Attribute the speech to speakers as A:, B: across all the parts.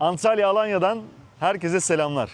A: Antalya Alanya'dan herkese selamlar.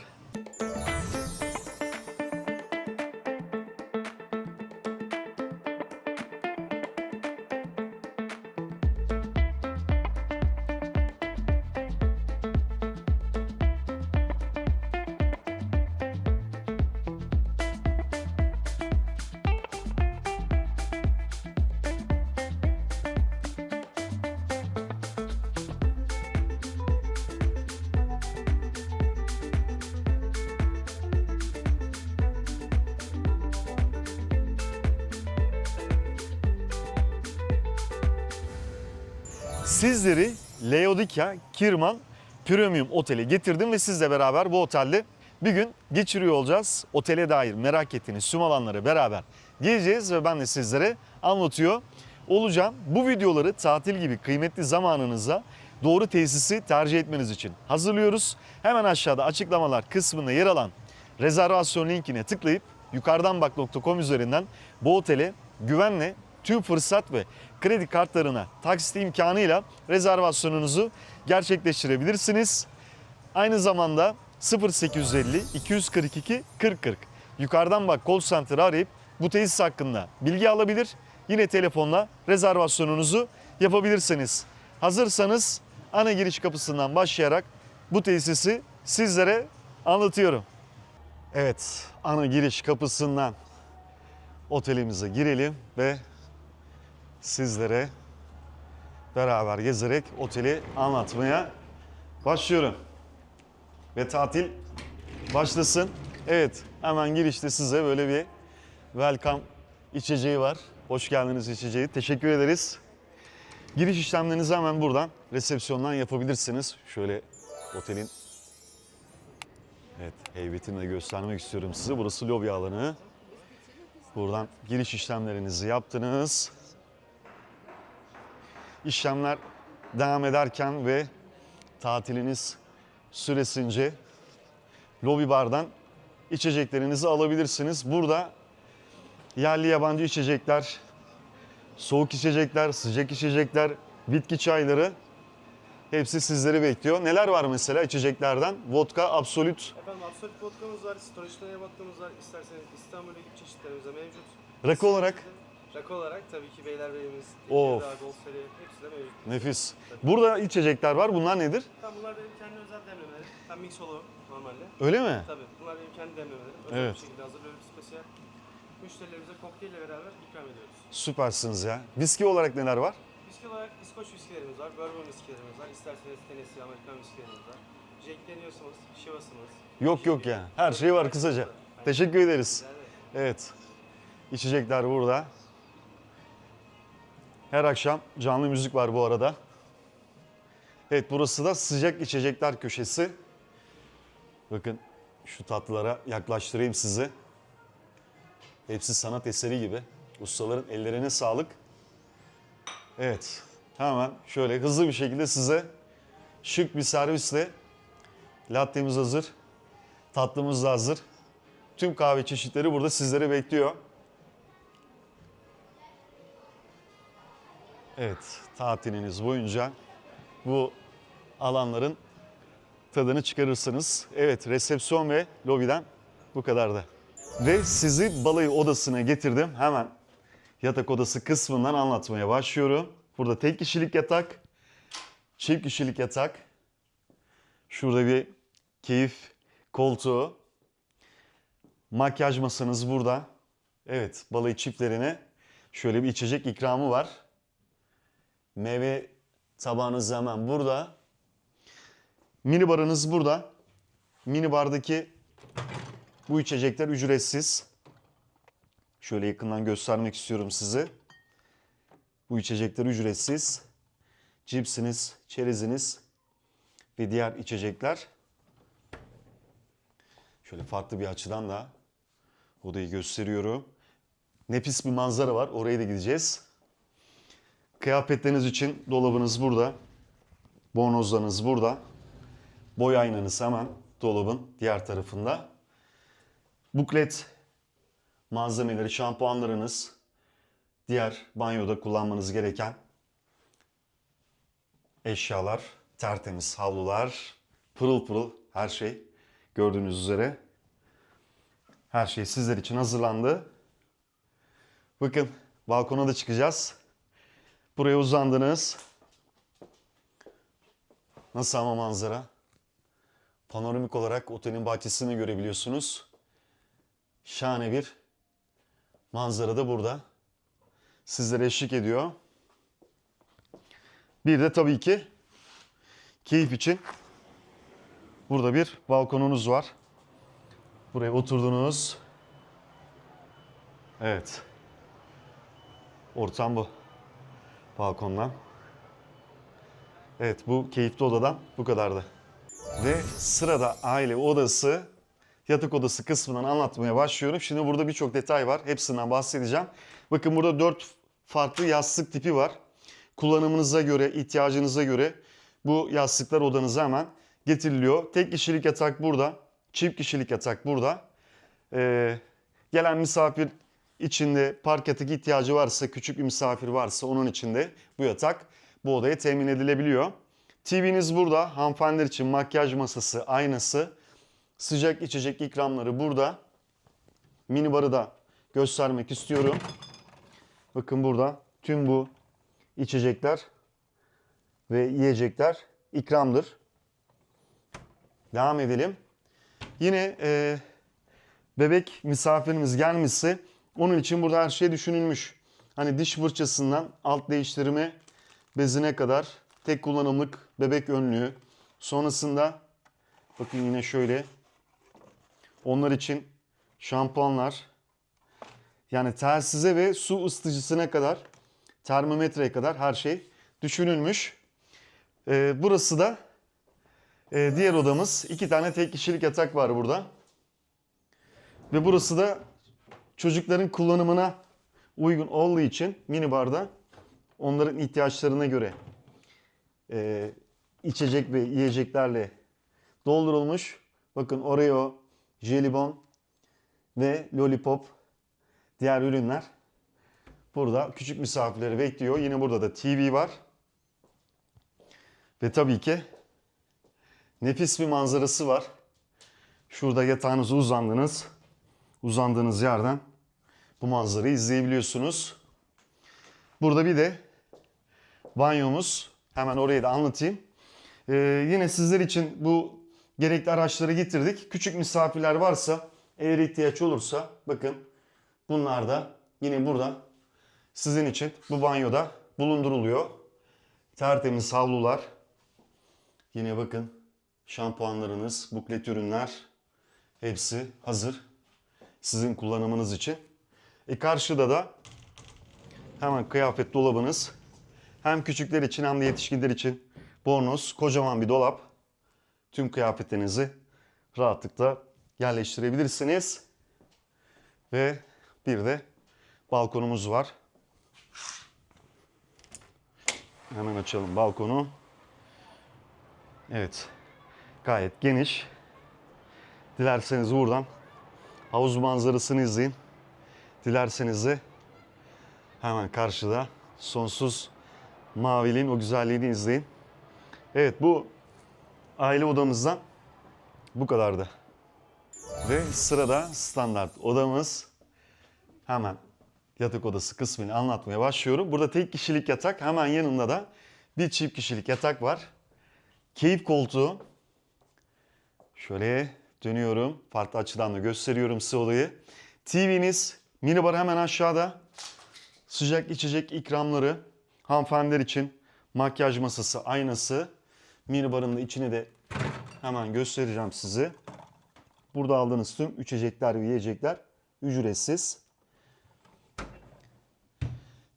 A: Leodika Kirman Premium Oteli getirdim ve sizle beraber bu otelde bir gün geçiriyor olacağız. Otele dair merak ettiğiniz tüm alanları beraber geleceğiz ve ben de sizlere anlatıyor olacağım. Bu videoları tatil gibi kıymetli zamanınızda doğru tesisi tercih etmeniz için hazırlıyoruz. Hemen aşağıda açıklamalar kısmında yer alan rezervasyon linkine tıklayıp yukarıdan bak.com üzerinden bu otele güvenle tüm fırsat ve kredi kartlarına taksit imkanıyla rezervasyonunuzu gerçekleştirebilirsiniz. Aynı zamanda 0850 242 4040 yukarıdan bak call center'ı arayıp bu tesis hakkında bilgi alabilir. Yine telefonla rezervasyonunuzu yapabilirsiniz. Hazırsanız ana giriş kapısından başlayarak bu tesisi sizlere anlatıyorum. Evet, ana giriş kapısından otelimize girelim ve sizlere beraber gezerek oteli anlatmaya başlıyorum. Ve tatil başlasın. Evet, hemen girişte size böyle bir welcome içeceği var. Hoş geldiniz içeceği. Teşekkür ederiz. Giriş işlemlerinizi hemen buradan resepsiyondan yapabilirsiniz. Şöyle otelin Evet, heybetini de göstermek istiyorum size. Burası lobi alanı. Buradan giriş işlemlerinizi yaptınız. İşlemler devam ederken ve tatiliniz süresince lobi bardan içeceklerinizi alabilirsiniz. Burada yerli yabancı içecekler, soğuk içecekler, sıcak içecekler, bitki çayları hepsi sizleri bekliyor. Neler var mesela içeceklerden? Vodka, Absolut,
B: Efendim Absolut vodkamız var, Storage'dan baktığımız var. İsterseniz İstanbul'a gibi çeşitlerimiz mevcut.
A: rakı olarak
B: Rakı olarak tabii ki Beylerbeyi'miz,
A: Of.
B: Tekirdağ, Golferi hepsi de mevcut.
A: nefis. Burada içecekler var. Bunlar nedir?
B: Tabii bunlar benim kendi özel demlemelerim. Ben mix normalde.
A: Öyle mi?
B: Tabii bunlar benim kendi demlemelerim. Özel
A: Evet.
B: bir şekilde hazırlıyorum spesiyel. Müşterilerimize kokteylle beraber ikram ediyoruz.
A: Süpersiniz ya. Viski olarak neler var?
B: Viski olarak İskoç viskilerimiz var, bourbon viskilerimiz var. İsterseniz Tennessee, Amerikan viskilerimiz var. Jack deniyorsunuz, Chivas'ımız.
A: Yok yok ya. Her şey var kısaca. Teşekkür ederiz.
B: Evet.
A: İçecekler burada. Her akşam canlı müzik var bu arada. Evet burası da sıcak içecekler köşesi. Bakın şu tatlılara yaklaştırayım sizi. Hepsi sanat eseri gibi. Ustaların ellerine sağlık. Evet. Hemen şöyle hızlı bir şekilde size şık bir servisle lattemiz hazır. Tatlımız da hazır. Tüm kahve çeşitleri burada sizleri bekliyor. Evet, tatiliniz boyunca bu alanların tadını çıkarırsınız. Evet, resepsiyon ve lobiden bu kadar da. Ve sizi balayı odasına getirdim. Hemen yatak odası kısmından anlatmaya başlıyorum. Burada tek kişilik yatak, çift kişilik yatak. Şurada bir keyif koltuğu. Makyaj masanız burada. Evet, balayı çiftlerine şöyle bir içecek ikramı var. Meyve tabağınız hemen burada. Mini barınız burada. Mini bardaki bu içecekler ücretsiz. Şöyle yakından göstermek istiyorum size. Bu içecekler ücretsiz. Cipsiniz, çereziniz ve diğer içecekler. Şöyle farklı bir açıdan da odayı gösteriyorum. Nefis bir manzara var. Oraya da gideceğiz. Kıyafetleriniz için dolabınız burada. Bornozlarınız burada. Boy aynanız hemen dolabın diğer tarafında. Buklet malzemeleri, şampuanlarınız, diğer banyoda kullanmanız gereken eşyalar, tertemiz havlular, Pırıl pırıl her şey gördüğünüz üzere. Her şey sizler için hazırlandı. Bakın balkona da çıkacağız. Buraya uzandınız. Nasıl ama manzara? Panoramik olarak otelin bahçesini görebiliyorsunuz. Şahane bir manzara da burada. Sizlere eşlik ediyor. Bir de tabii ki keyif için burada bir balkonunuz var. Buraya oturdunuz. Evet. Ortam bu. Balkondan. Evet bu keyifli odadan bu kadardı. Ve sırada aile odası, yatak odası kısmından anlatmaya başlıyorum. Şimdi burada birçok detay var. Hepsinden bahsedeceğim. Bakın burada dört farklı yastık tipi var. Kullanımınıza göre, ihtiyacınıza göre bu yastıklar odanıza hemen getiriliyor. Tek kişilik yatak burada. Çift kişilik yatak burada. Ee, gelen misafir içinde park yatak ihtiyacı varsa, küçük bir misafir varsa onun içinde bu yatak bu odaya temin edilebiliyor. TV'niz burada. Hanımefendiler için makyaj masası, aynası, sıcak içecek ikramları burada. Minibarı da göstermek istiyorum. Bakın burada tüm bu içecekler ve yiyecekler ikramdır. Devam edelim. Yine e, bebek misafirimiz gelmişse onun için burada her şey düşünülmüş. Hani diş fırçasından alt değiştirme bezine kadar tek kullanımlık bebek önlüğü. Sonrasında bakın yine şöyle onlar için şampuanlar yani telsize ve su ısıtıcısına kadar termometreye kadar her şey düşünülmüş. Ee, burası da e, diğer odamız. İki tane tek kişilik yatak var burada. Ve burası da çocukların kullanımına uygun olduğu için minibarda onların ihtiyaçlarına göre e, içecek ve yiyeceklerle doldurulmuş. Bakın Oreo, jelibon ve lollipop diğer ürünler burada küçük misafirleri bekliyor. Yine burada da TV var. Ve tabii ki nefis bir manzarası var. Şurada yatağınıza uzandınız. Uzandığınız yerden bu manzarayı izleyebiliyorsunuz. Burada bir de banyomuz. Hemen orayı da anlatayım. Ee, yine sizler için bu gerekli araçları getirdik. Küçük misafirler varsa eğer ihtiyaç olursa bakın bunlar da yine burada sizin için bu banyoda bulunduruluyor. Tertemiz havlular. Yine bakın şampuanlarınız, buklet ürünler hepsi hazır sizin kullanımınız için. E karşıda da hemen kıyafet dolabınız. Hem küçükler için hem de yetişkinler için bornoz, kocaman bir dolap. Tüm kıyafetlerinizi rahatlıkla yerleştirebilirsiniz. Ve bir de balkonumuz var. Hemen açalım balkonu. Evet. Gayet geniş. Dilerseniz buradan havuz manzarasını izleyin. Dilerseniz de hemen karşıda sonsuz maviliğin o güzelliğini izleyin. Evet bu aile odamızdan bu kadardı. Ve sırada standart odamız. Hemen yatak odası kısmını anlatmaya başlıyorum. Burada tek kişilik yatak hemen yanında da bir çift kişilik yatak var. Keyif koltuğu. Şöyle dönüyorum. Farklı açıdan da gösteriyorum size odayı. TV'niz, minibar hemen aşağıda. Sıcak içecek ikramları. Hanımefendiler için makyaj masası, aynası. Minibarın da içini de hemen göstereceğim size. Burada aldığınız tüm içecekler ve yiyecekler ücretsiz.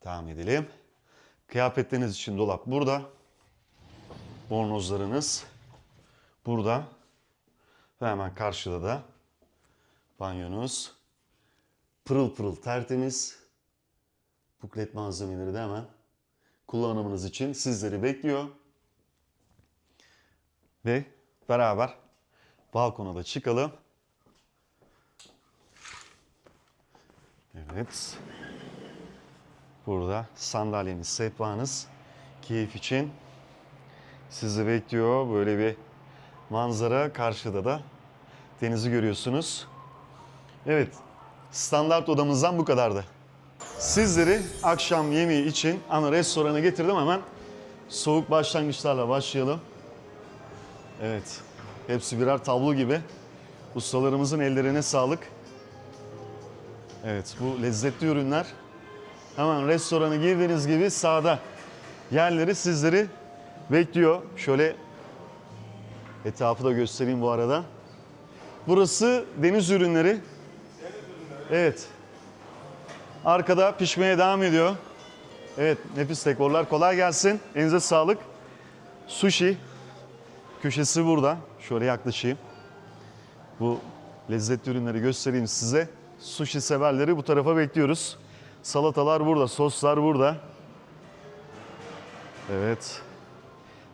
A: Devam edelim. Kıyafetleriniz için dolap burada. Bornozlarınız burada. Ve hemen karşıda da banyonuz. Pırıl pırıl tertemiz. Buklet malzemeleri de hemen kullanımınız için sizleri bekliyor. Ve beraber balkona da çıkalım. Evet. Burada sandalyeniz, sehpanız keyif için sizi bekliyor. Böyle bir Manzara karşıda da denizi görüyorsunuz. Evet, standart odamızdan bu kadardı. Sizleri akşam yemeği için ana restorana getirdim hemen. Soğuk başlangıçlarla başlayalım. Evet, hepsi birer tablo gibi. Ustalarımızın ellerine sağlık. Evet, bu lezzetli ürünler hemen restorana girdiğiniz gibi sağda yerleri sizleri bekliyor. Şöyle etrafı da göstereyim bu arada. Burası deniz ürünleri. Evet. Arkada pişmeye devam ediyor. Evet nefis dekorlar kolay gelsin. Elinize sağlık. Sushi köşesi burada. Şöyle yaklaşayım. Bu lezzetli ürünleri göstereyim size. Sushi severleri bu tarafa bekliyoruz. Salatalar burada, soslar burada. Evet.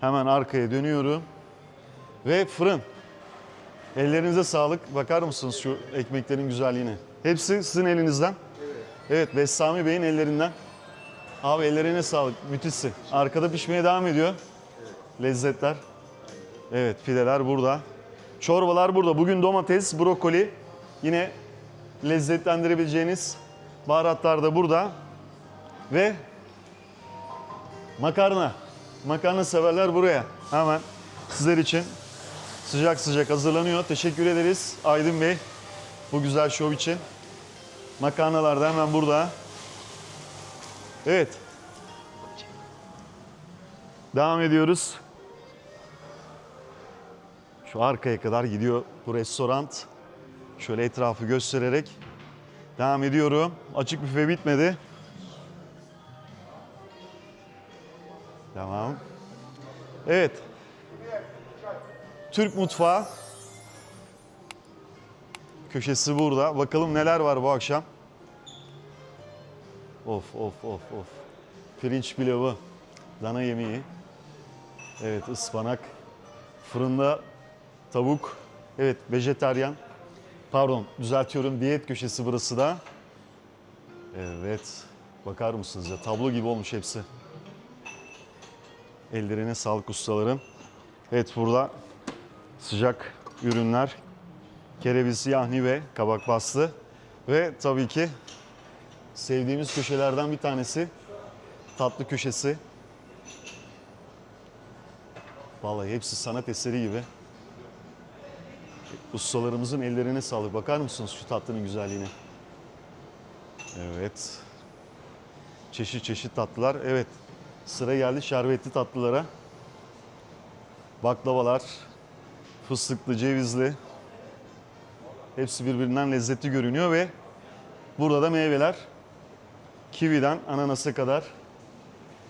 A: Hemen arkaya dönüyorum. Ve fırın. Ellerinize sağlık. Bakar mısınız şu ekmeklerin güzelliğine? Hepsi sizin elinizden. Evet, Bessami Bey'in ellerinden. Abi ellerine sağlık. Müthişsin. Arkada pişmeye devam ediyor. Lezzetler. Evet, pideler burada. Çorbalar burada. Bugün domates, brokoli. Yine lezzetlendirebileceğiniz baharatlar da burada. Ve makarna. Makarna severler buraya. Hemen sizler için sıcak sıcak hazırlanıyor. Teşekkür ederiz Aydın Bey bu güzel şov için. Makarnalar da hemen burada. Evet. Devam ediyoruz. Şu arkaya kadar gidiyor bu restoran. Şöyle etrafı göstererek devam ediyorum. Açık büfe bitmedi. Tamam. Evet. Türk mutfağı. Köşesi burada. Bakalım neler var bu akşam. Of of of of. Pirinç pilavı. Dana yemeği. Evet ıspanak. Fırında tavuk. Evet vejetaryen. Pardon düzeltiyorum diyet köşesi burası da. Evet. Bakar mısınız ya tablo gibi olmuş hepsi. Ellerine sağlık ustaların. Evet burada sıcak ürünler. Kereviz, yahni ve kabak bastı. Ve tabii ki sevdiğimiz köşelerden bir tanesi tatlı köşesi. Vallahi hepsi sanat eseri gibi. Ustalarımızın ellerine sağlık. Bakar mısınız şu tatlının güzelliğine? Evet. Çeşit çeşit tatlılar. Evet. Sıra geldi şerbetli tatlılara. Baklavalar, fıstıklı, cevizli. Hepsi birbirinden lezzetli görünüyor ve burada da meyveler. Kividen ananasa kadar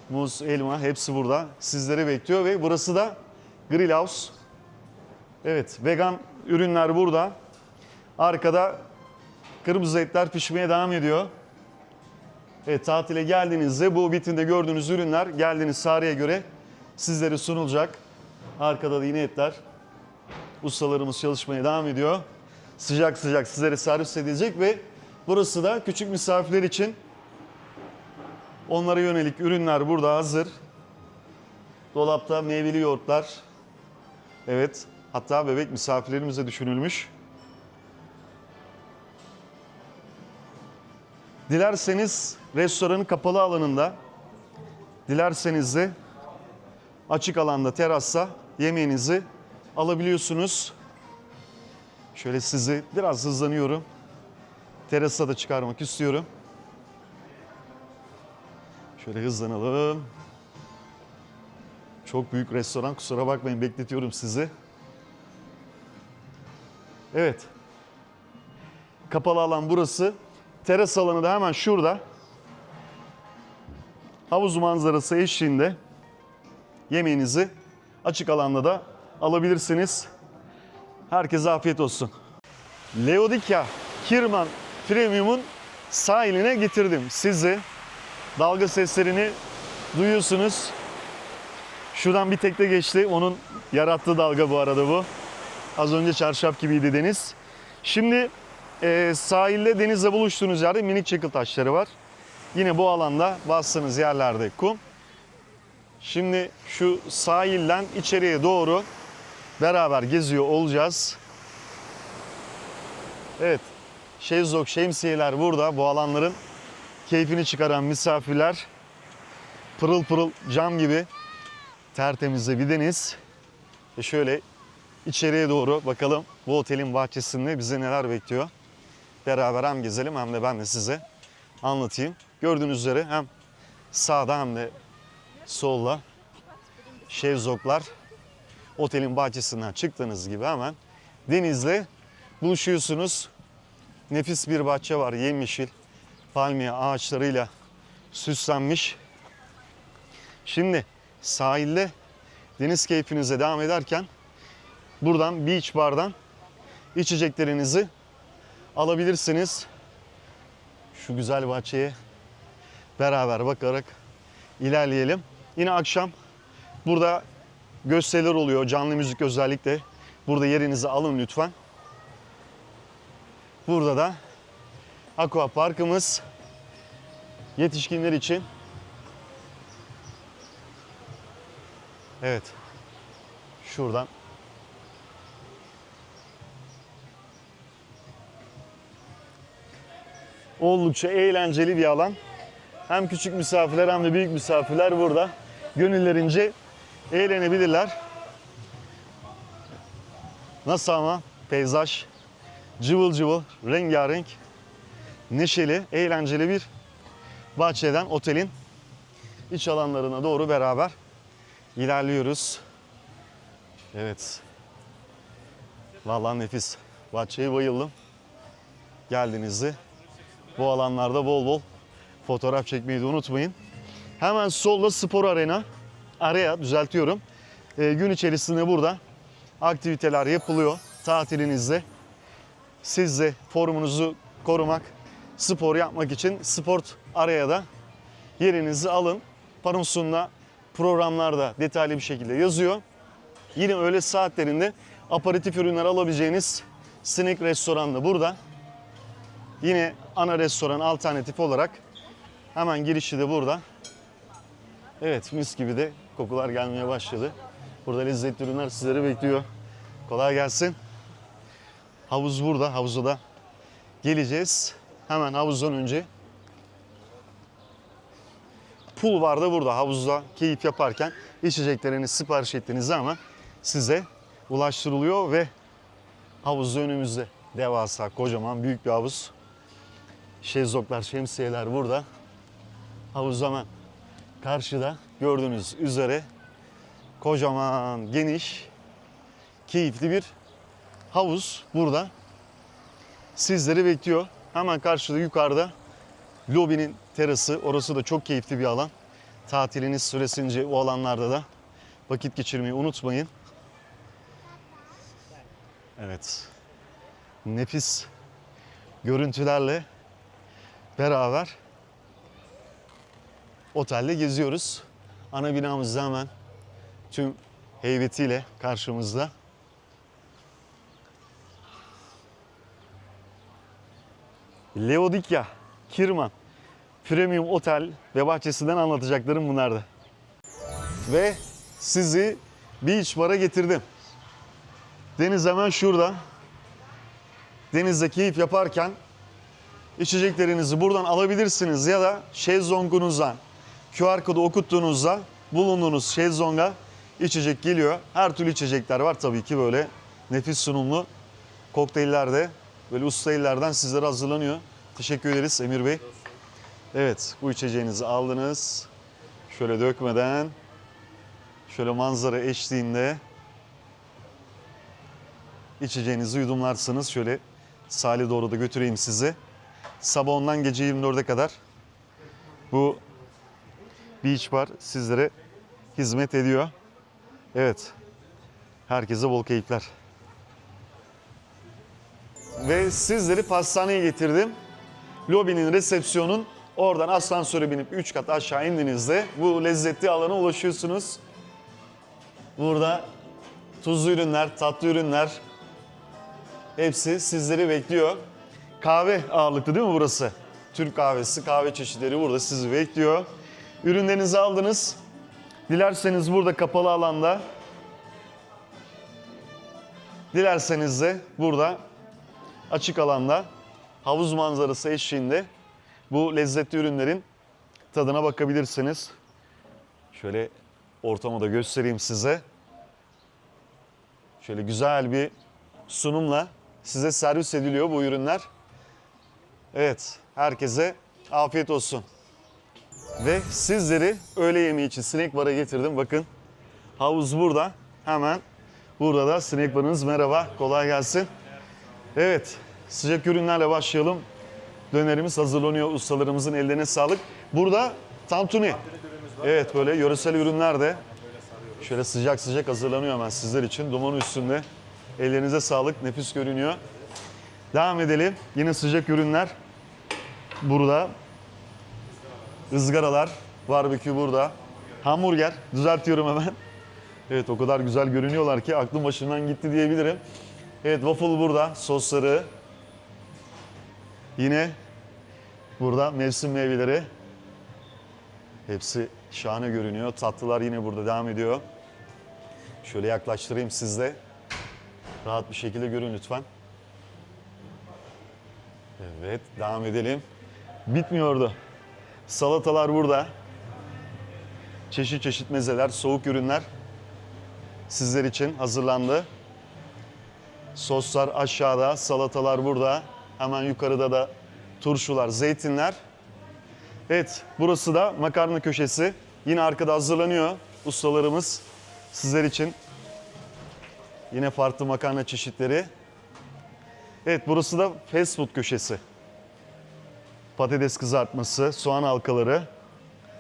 A: muz, elma hepsi burada. Sizleri bekliyor ve burası da Grill House. Evet, vegan ürünler burada. Arkada kırmızı etler pişmeye devam ediyor. Evet, tatile geldiğinizde bu vitrinde gördüğünüz ürünler geldiğiniz tarihe göre sizlere sunulacak. Arkada da yine etler. Ustalarımız çalışmaya devam ediyor. Sıcak sıcak sizlere servis edilecek ve burası da küçük misafirler için onlara yönelik ürünler burada hazır. Dolapta meyveli yoğurtlar. Evet, hatta bebek misafirlerimize düşünülmüş. Dilerseniz restoranın kapalı alanında, dilerseniz de açık alanda terasta yemeğinizi alabiliyorsunuz. Şöyle sizi biraz hızlanıyorum. Terasa da çıkarmak istiyorum. Şöyle hızlanalım. Çok büyük restoran kusura bakmayın bekletiyorum sizi. Evet. Kapalı alan burası. Teras alanı da hemen şurada. Havuz manzarası eşliğinde yemeğinizi açık alanda da alabilirsiniz. Herkese afiyet olsun. Leodikya Kirman Premium'un sahiline getirdim sizi. Dalga seslerini duyuyorsunuz. Şuradan bir tekne geçti. Onun yarattığı dalga bu arada bu. Az önce çarşaf gibiydi deniz. Şimdi e, sahilde denizle buluştuğunuz yerde minik çakıl taşları var. Yine bu alanda bastığınız yerlerde kum. Şimdi şu sahilden içeriye doğru beraber geziyor olacağız. Evet. Şezlong, şemsiyeler burada. Bu alanların keyfini çıkaran misafirler. Pırıl pırıl cam gibi tertemiz de bir deniz. Ve şöyle içeriye doğru bakalım bu otelin bahçesinde bize neler bekliyor. Beraber hem gezelim hem de ben de size anlatayım. Gördüğünüz üzere hem sağda hem de solda şezlonglar otelin bahçesinden çıktığınız gibi hemen denizle buluşuyorsunuz. Nefis bir bahçe var yemyeşil palmiye ağaçlarıyla süslenmiş. Şimdi sahilde deniz keyfinize devam ederken buradan beach bardan içeceklerinizi alabilirsiniz. Şu güzel bahçeye beraber bakarak ilerleyelim. Yine akşam burada gösteriler oluyor. Canlı müzik özellikle. Burada yerinizi alın lütfen. Burada da aqua parkımız yetişkinler için. Evet. Şuradan oldukça eğlenceli bir alan. Hem küçük misafirler hem de büyük misafirler burada gönüllerince eğlenebilirler. Nasıl ama peyzaj cıvıl cıvıl, rengarenk, neşeli, eğlenceli bir bahçeden otelin iç alanlarına doğru beraber ilerliyoruz. Evet. Vallahi nefis. Bahçeye bayıldım. Geldiğinizde bu alanlarda bol bol fotoğraf çekmeyi de unutmayın. Hemen solda spor arena. Araya düzeltiyorum. Ee, gün içerisinde burada aktiviteler yapılıyor. Tatilinizde siz de formunuzu korumak, spor yapmak için sport araya da yerinizi alın. Panosunda programlarda detaylı bir şekilde yazıyor. Yine öğle saatlerinde aparatif ürünler alabileceğiniz Snack Restoran da burada. Yine ana restoran alternatif olarak hemen girişi de burada. Evet mis gibi de kokular gelmeye başladı. Burada lezzetli ürünler sizleri bekliyor. Kolay gelsin. Havuz burada. Havuza da geleceğiz. Hemen havuzdan önce pool var da burada. Havuzda keyif yaparken içeceklerini sipariş ettiğiniz zaman size ulaştırılıyor ve havuzda önümüzde. Devasa, kocaman, büyük bir havuz. Şezlonglar, şemsiyeler burada. Havuz hemen karşıda gördüğünüz üzere kocaman, geniş, keyifli bir havuz burada sizleri bekliyor. Hemen karşıda yukarıda lobinin terası. Orası da çok keyifli bir alan. Tatiliniz süresince o alanlarda da vakit geçirmeyi unutmayın. Evet. Nefis görüntülerle beraber otelde geziyoruz. Ana binamızda hemen tüm heybetiyle karşımızda. Leodikya, Kirman, Premium Otel ve bahçesinden anlatacaklarım bunlardı. Ve sizi Beach Bar'a getirdim. Deniz hemen şurada. Denizde keyif yaparken içeceklerinizi buradan alabilirsiniz ya da şezlongunuzdan QR kodu okuttuğunuzda bulunduğunuz şezlonga içecek geliyor. Her türlü içecekler var tabii ki böyle nefis sunumlu kokteyller de böyle usta ellerden sizlere hazırlanıyor. Teşekkür ederiz Emir Bey. Evet bu içeceğinizi aldınız. Şöyle dökmeden şöyle manzara eşliğinde içeceğinizi yudumlarsınız. Şöyle sahile doğru da götüreyim sizi. Sabah 10'dan gece 24'e kadar bu Beach Bar sizlere hizmet ediyor. Evet. Herkese bol keyifler. Ve sizleri pastaneye getirdim. Lobinin resepsiyonun oradan asansöre binip 3 kat aşağı indiğinizde bu lezzetli alana ulaşıyorsunuz. Burada tuzlu ürünler, tatlı ürünler hepsi sizleri bekliyor. Kahve ağırlıklı değil mi burası? Türk kahvesi, kahve çeşitleri burada sizi bekliyor. Ürünlerinizi aldınız. Dilerseniz burada kapalı alanda Dilerseniz de burada açık alanda havuz manzarası eşliğinde bu lezzetli ürünlerin tadına bakabilirsiniz. Şöyle ortamı da göstereyim size. Şöyle güzel bir sunumla size servis ediliyor bu ürünler. Evet, herkese afiyet olsun. Ve sizleri öğle yemeği için snack bar'a getirdim. Bakın havuz burada. Hemen burada da snack bar'ınız. Merhaba, kolay gelsin. Evet, sıcak ürünlerle başlayalım. Dönerimiz hazırlanıyor. Ustalarımızın ellerine sağlık. Burada tantuni. Evet, böyle yöresel ürünler de şöyle sıcak sıcak hazırlanıyor hemen sizler için. Duman üstünde. Ellerinize sağlık. Nefis görünüyor. Devam edelim. Yine sıcak ürünler. Burada ızgaralar, barbekü burada. Hamburger, düzeltiyorum hemen. Evet o kadar güzel görünüyorlar ki aklım başımdan gitti diyebilirim. Evet waffle burada, sosları. Yine burada mevsim meyveleri. Hepsi şahane görünüyor. Tatlılar yine burada devam ediyor. Şöyle yaklaştırayım sizde. Rahat bir şekilde görün lütfen. Evet devam edelim. Bitmiyordu. Salatalar burada. Çeşit çeşit mezeler, soğuk ürünler sizler için hazırlandı. Soslar aşağıda, salatalar burada. Hemen yukarıda da turşular, zeytinler. Evet, burası da makarna köşesi. Yine arkada hazırlanıyor ustalarımız sizler için. Yine farklı makarna çeşitleri. Evet, burası da fast food köşesi patates kızartması, soğan halkaları,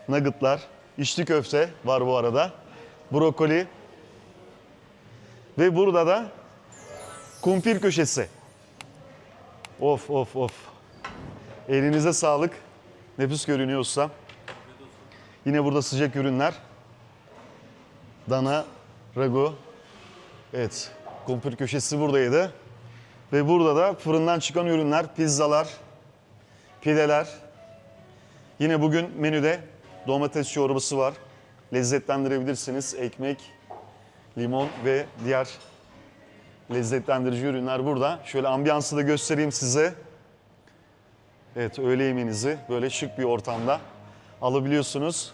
A: nuggetlar, içli köfte var bu arada, brokoli ve burada da kumpir köşesi. Of of of. Elinize sağlık. Nefis görünüyor ustam. Yine burada sıcak ürünler. Dana, ragu. Evet, kumpir köşesi buradaydı. Ve burada da fırından çıkan ürünler, pizzalar, pideler. Yine bugün menüde domates çorbası var. Lezzetlendirebilirsiniz. Ekmek, limon ve diğer lezzetlendirici ürünler burada. Şöyle ambiyansı da göstereyim size. Evet öğle yemeğinizi böyle şık bir ortamda alabiliyorsunuz.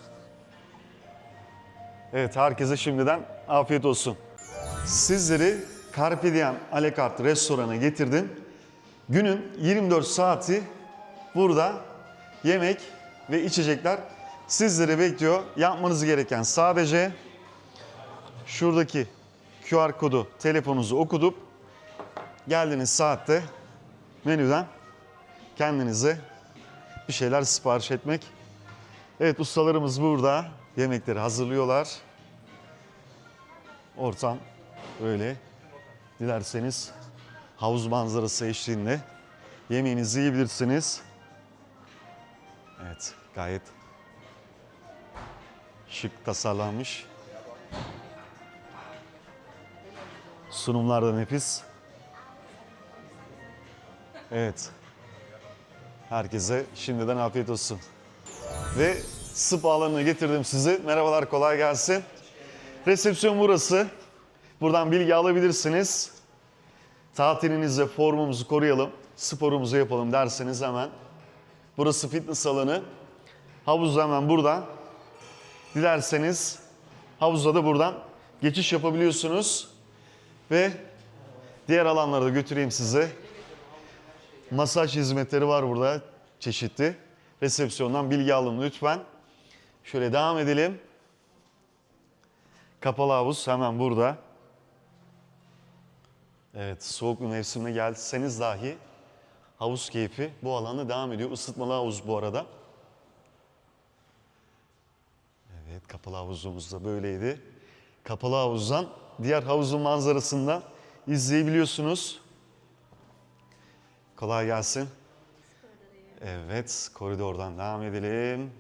A: Evet herkese şimdiden afiyet olsun. Sizleri Carpe Diem Alekart restorana getirdim. Günün 24 saati burada yemek ve içecekler sizleri bekliyor. Yapmanız gereken sadece şuradaki QR kodu telefonunuzu okutup geldiğiniz saatte menüden kendinize bir şeyler sipariş etmek. Evet ustalarımız burada yemekleri hazırlıyorlar. Ortam öyle. Dilerseniz havuz manzarası eşliğinde yemeğinizi yiyebilirsiniz. Gayet şık tasarlanmış. Sunumlar da nefis. Evet. Herkese şimdiden afiyet olsun. Ve spa alanına getirdim sizi. Merhabalar, kolay gelsin. Resepsiyon burası. Buradan bilgi alabilirsiniz. Tatilinizde formumuzu koruyalım, sporumuzu yapalım derseniz hemen Burası fitness alanı. Havuz hemen burada. Dilerseniz havuzda da buradan geçiş yapabiliyorsunuz. Ve diğer alanlara da götüreyim size. Masaj hizmetleri var burada çeşitli. Resepsiyondan bilgi alın lütfen. Şöyle devam edelim. Kapalı havuz hemen burada. Evet soğuk bir mevsimine gelseniz dahi havuz keyfi bu alanda devam ediyor. Isıtmalı havuz bu arada. Evet kapalı havuzumuz da böyleydi. Kapalı havuzdan diğer havuzun manzarasını da izleyebiliyorsunuz. Kolay gelsin. Evet koridordan devam edelim.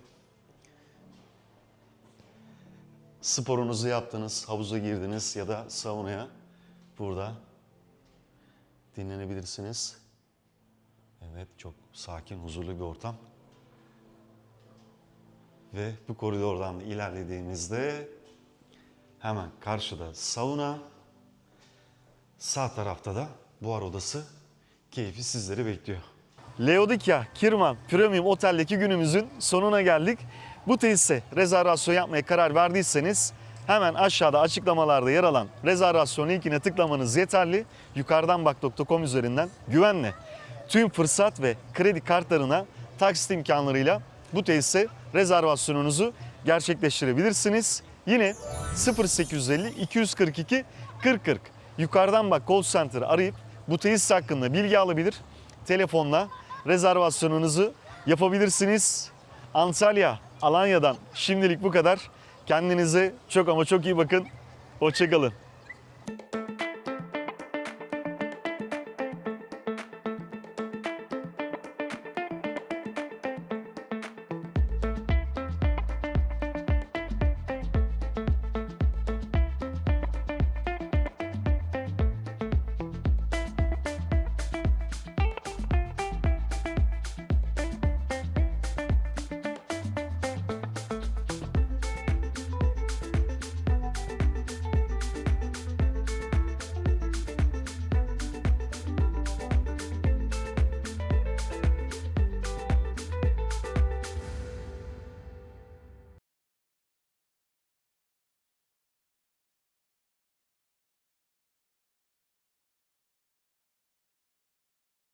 A: Sporunuzu yaptınız, havuza girdiniz ya da saunaya burada dinlenebilirsiniz. Evet, çok sakin, huzurlu bir ortam. Ve bu koridordan ilerlediğimizde hemen karşıda sauna, Sağ tarafta da buhar odası keyfi sizleri bekliyor. Leodikya Kirman Premium Otel'deki günümüzün sonuna geldik. Bu tesise rezervasyon yapmaya karar verdiyseniz hemen aşağıda açıklamalarda yer alan rezervasyon linkine tıklamanız yeterli. Yukarıdan bak.com üzerinden güvenle tüm fırsat ve kredi kartlarına taksit imkanlarıyla bu tesise rezervasyonunuzu gerçekleştirebilirsiniz. Yine 0850 242 4040 yukarıdan bak call center arayıp bu tesis hakkında bilgi alabilir. Telefonla rezervasyonunuzu yapabilirsiniz. Antalya, Alanya'dan şimdilik bu kadar. Kendinize çok ama çok iyi bakın. Hoşçakalın.